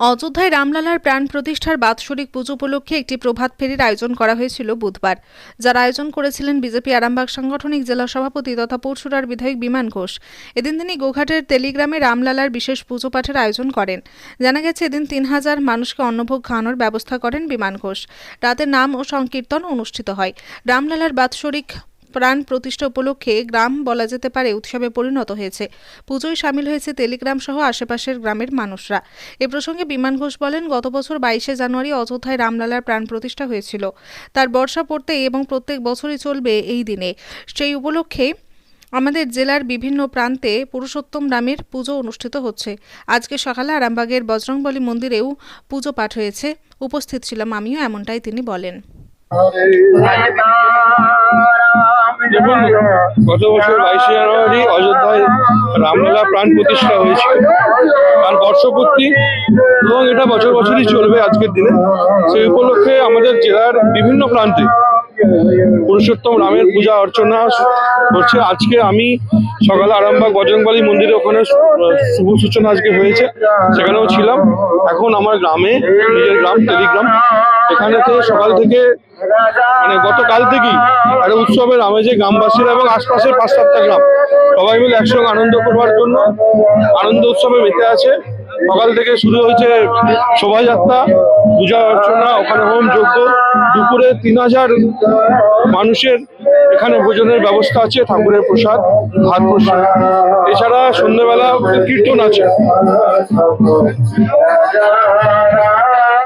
অযোধ্যায় রামলালার প্রাণ প্রতিষ্ঠার বাৎসরিক পুজো উপলক্ষে একটি প্রভাত ফেরির আয়োজন করা হয়েছিল বুধবার। যার আয়োজন করেছিলেন বিজেপি আরামবাগ সাংগঠনিক জেলা সভাপতি তথা পরশুরার বিধায়ক বিমান ঘোষ। এদিন তিনি গোঘাটের তেলিগ্রামে রামলালার বিশেষ পুজো পাঠের আয়োজন করেন। জানা গেছে, এদিন তিন হাজার মানুষকে অন্নভোগ খাওয়ানোর ব্যবস্থা করেন বিমান ঘোষ। রাতে নাম ও সংকীর্তন অনুষ্ঠিত হয়। রামলালার বাৎসরিক প্রাণ প্রতিষ্ঠা উপলক্ষে গ্রাম বলা যেতে পারে উৎসবে পরিণত হয়েছে। পুজোয় সামিল হয়েছে তেলিগ্রাম সহ আশেপাশের গ্রামের মানুষরা। এ প্রসঙ্গে বিমান ঘোষ বলেন, গত বছর বাইশে জানুয়ারি অযোধ্যায় রামলালার প্রাণ প্রতিষ্ঠা হয়েছিল। তার বর্ষা পড়তে এবং প্রত্যেক বছরই চলবে এই দিনে। সেই উপলক্ষে আমাদের জেলার বিভিন্ন প্রান্তে পুরুষোত্তম রামের পুজো অনুষ্ঠিত হচ্ছে। আজকে সকালে আরামবাগের বজরংবলী মন্দিরেও পুজো পাঠ হয়েছে। উপস্থিত ছিলাম আমিও, এমনটাই তিনি বলেন। দেখুন গত বছর বাইশে জানুয়ারি অযোধ্যায় রামলালা প্রাণ প্রতিষ্ঠা হয়েছিল। তার বর্ষপূর্তি এবং এটা বছর বছরই চলবে আজকের দিনে। সেই উপলক্ষে আমাদের জেলার বিভিন্ন প্রান্তে পুরুষোত্তম রামের পূজা অর্চনা হচ্ছে। আজকে আমি সকালে আরামবাগ বজরংবলী মন্দিরে ওখানে শুভ সূচনা আজকে হয়েছে। সেখানেও ছিলাম। এখন আমার গ্রামে, নিজের গ্রাম, টেলিগ্রাম। এখানেতে সকাল থেকে মানে গতকাল থেকেই একটা উৎসবের আমেজে গ্রামবাসীরা এবং আশপাশের পাঁচ সাতটা গ্রাম, সবাই মিলে একসঙ্গে আনন্দ করবার জন্য আনন্দ উৎসবে মেতে আছে। সকাল থেকে শুরু হয়েছে শোভাযাত্রা, পূজা অর্চনা, ওখানে হোম যজ্ঞ, দুপুরে তিন হাজার মানুষের এখানে ভোজনের ব্যবস্থা আছে, ঠাকুরের প্রসাদ, ভাত প্রসাদ। এছাড়া সন্ধ্যেবেলা কীর্তন আছে।